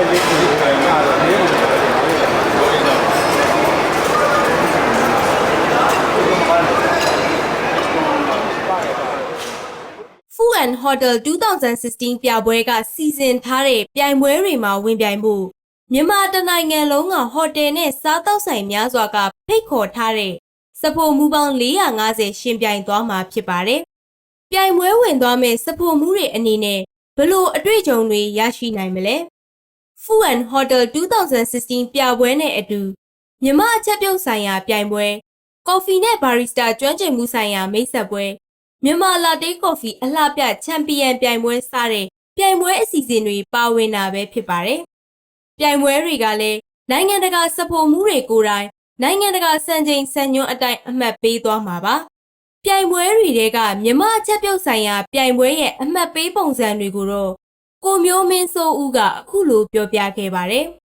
ရဲ့လေးကိုပြန်ရတော့နေဖူအန်ဟိုတယ်2016ပြပွဲကစီစဉ်ထားတဲ့ပြိုင်ပွဲတွေမှာဝင်ပြိုင်မှုမြန်မာတနိုင်ငံလုံးကဟိုတယ်နဲ့စားတောက်ဆိုင်များစွာကဖိတ်ခေါ်ထားတဲ့စဖို့မူပေါင်း450ရှင်ပြိုင်သွားမှာဖြစ်ပါတယ်။ပြိုင်ပွဲဝင်သွားမဲ့စဖို့မူတွေအနေနဲ့ဘလို့အတွေ့အကြုံတွေရရှိနိုင်မလဲ။ Food and Hotel 2016ပြပွဲနဲ့အတူမြမအချက်ပြုတ်ဆိုင်ရာပြိုင်ပွဲကော်ဖီနဲ့ဘာရီစတာကျွမ်းကျင်မှုဆိုင်ရာမိတ်ဆက်ပွဲမြန်မာလာတေးကော်ဖီအလှပြချန်ပီယံပြိုင်ပွဲစတဲ့ပြိုင်ပွဲအစီအစဉ်တွေပါဝင်တာပဲဖြစ်ပါတယ်။ပြိုင်ပွဲတွေကလည်းနိုင်ငံတကာစဖို့မှုတွေကိုယ်တိုင်နိုင်ငံတကာစံချိန်စံညွှန်းအတိုင်းအမှတ်ပေးသွားမှာပါ။ပြိုင်ပွဲတွေကမြမအချက်ပြုတ်ဆိုင်ရာပြိုင်ပွဲရဲ့အမှတ်ပေးပုံစံတွေကိုတော့ ကိုမျိုးမင်းစိုးဦးကအခုလိုပြောပြခဲ့ပါတယ်။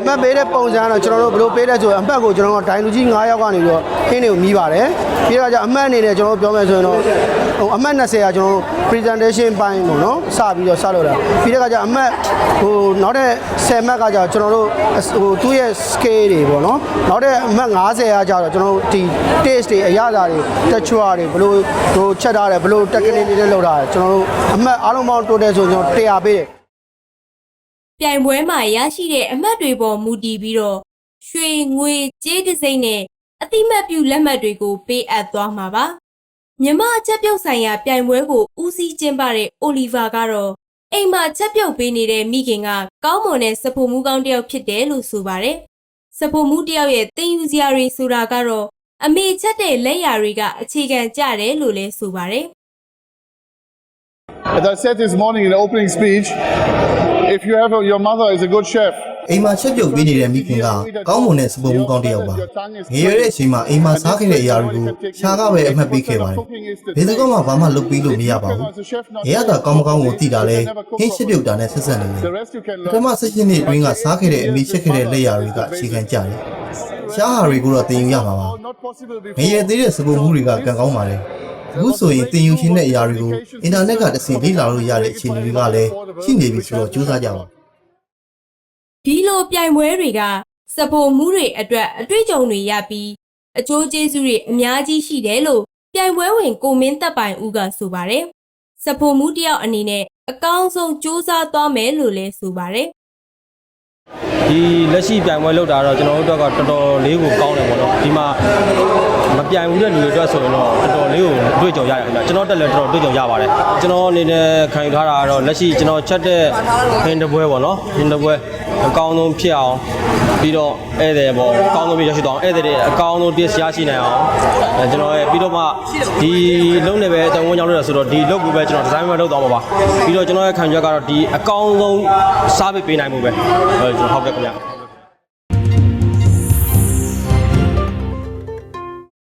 အမှတ်ပေးတဲ့ပုံစံကတော့ကျွန်တော်တို့ဘယ်လိုပေးတဲ့ဆိုရင်အမှတ်ကိုကျွန်တော်တို့ဒိုင်လူကြီး9ယောက်ကနေပြီးတော့ခင်းတွေကိုမြည်ပါတယ်ပြီးတော့ကျအမှတ်အနေနဲ့ကျွန်တော်တို့ပြောမယ်ဆိုရင်တော့ ဟိုအမှတ်20ကကျွန်တော်တို့ presentation ပိုင်းပေါ့နော်စပြီးတော့စလို့တာပြီးတော့ကျအမှတ်ဟိုနောက်တဲ့10မှတ်ကကျကျွန်တော်တို့ဟိုသူ့ရဲ့ scale တွေပေါ့နော်နောက်တဲ့အမှတ်50ကကျတော့ကျွန်တော်တို့ဒီ taste တွေအရသာတွေ texture တွေဘယ်လိုဟိုချက်ထားတယ်ဘယ်လို technique တွေလောက်ထားတယ်ကျွန်တော်တို့အမှတ်အားလုံးပေါင်း total ဆိုကျွန်တော်100ပေးတယ်ပြိုင်ပွဲမှာရရှိတဲ့အမှတ်တွေပေါ်မူတည်ပြီးတော့ရွှေငွေကြေးတစ်စိမ့်နဲ့အတိမတ်ပြုလက်မှတ်တွေကိုပေးအပ်သွားမှာပါ မြမအချက်ပြုတ်ဆိုင်ရာပြိုင်ပွဲကိုဦးစီးကျင်းပတဲ့အိုလီဗာကတော့အိမ်မှာချက်ပြုတ်ပေးနေတဲ့မိခင်ကကောင်းမွန်တဲ့စဖို့မှုကောင်းတစ်ယောက်ဖြစ်တယ်လို့ဆိုပါတယ်စဖို့မှုတစ်ယောက်ရဲ့တင်ယူစရာတွေဆိုတာကတော့အမေချက်တဲ့လက်ရာတွေကအခြေခံကြတယ်လို့လည်းဆိုပါတယ် As I said this morning in the opening speech, if you have a, your mother is a good chef, အိမ်မှာချက်ပြုတ်ပေးနေတဲ့မိခင်ကကောင်းမွန်တဲ့စပေါ်မှုကောင်းတစ်ယောက်ပါငယ်ရွယ်တဲ့အချိန်မှာအိမ်မှာစားခဲ့တဲ့အရာတွေကိုရှားကပဲအမှတ်ပေးခဲ့ပါတယ်ဘယ်သူကမှဘာမှလုပ်ပြီးလို့မရပါဘူးရဲရတာကောင်းမကောင်းကိုသိတာလဲဟင်းချက်ပြုတ်တာနဲ့ဆက်ဆက်နေတယ် the rest you can ပထမဆက်ရှင်နှစ်အတွင်းကစားခဲ့တဲ့အမိချက်ခဲ့တဲ့လက်ရာတွေကအခြေခံကြတယ်ရှားဟာတွေကိုတော့တင်ယူရမှာပါ not possible ငယ်ရွယ်သေးတဲ့စပေါ်မှုတွေကကံကောင်းပါတယ် အခုဆိုရင်တင်ယူခြင်းတဲ့အရာတွေကိုအင်တာနက်ကတဆင့်လေ့လာလို့ရတဲ့အခြေအနေတွေကလည်းရှိနေပြီဆိုတော့ကြိုးစားကြပါဒီလိုပြိုင်ပွဲတွေကစပိုမှုတွေအတွက်အတွေ့အကြုံတွေရပြီးအကျိုးကျေးဇူးတွေအများကြီးရှိတယ်လို့ပြိုင်ပွဲဝင်ကိုမင်းတပ်ပိုင်ဦးကဆိုပါတယ်။စပိုမှုတယောက်အနေနဲ့အကောင်းဆုံးစူးစမ်းသွားမယ်လို့လည်းဆိုပါတယ် ဒီလက်ရှိပြိုင်ပွဲလောက်တာတော့ကျွန်တော်တို့အတွက်ကတော်တော်လေးကိုကောင်းတယ်ပေါ့နော်ဒီမှာမပြိုင်ဘူးတဲ့လူတွေအတွက်ဆိုရင်တော့တော်တော်လေးကိုအတွေ့အကြုံရတယ်ခင်ဗျကျွန်တော်တက်လည်းတော်တော်အတွေ့အကြုံရပါတယ်ကျွန်တော်အနေနဲ့ခံယူထားတာကတော့လက်ရှိကျွန်တော်ချက်တဲ့ဟင်းတပွဲပေါ့နော်ဟင်းတပွဲအကောင်းဆုံးဖြစ်အောင်ပြီးတော့ဧည့်သည်ပေါ့အကောင်းဆုံးပြရရှိတော့ဧည့်သည်တွေအကောင်းဆုံးတည်ရရှိနိုင်အောင်အဲကျွန်တော်ရဲ့ပြီးတော့မှဒီလုံးနဲ့ပဲတန်ဝန်းကြောင်းလို့ရဆိုတော့ဒီလုပ်ကိုပဲကျွန်တော်ဒီဇိုင်းပဲလုပ်သွားမှာပါပြီးတော့ကျွန်တော်ရဲ့ခံယူချက်ကတော့ဒီအကောင်းဆုံးစားပေးပေးနိုင်မှုပဲအဲကျွန်တော်ဟုတ်ကဲ့ခင်ဗျ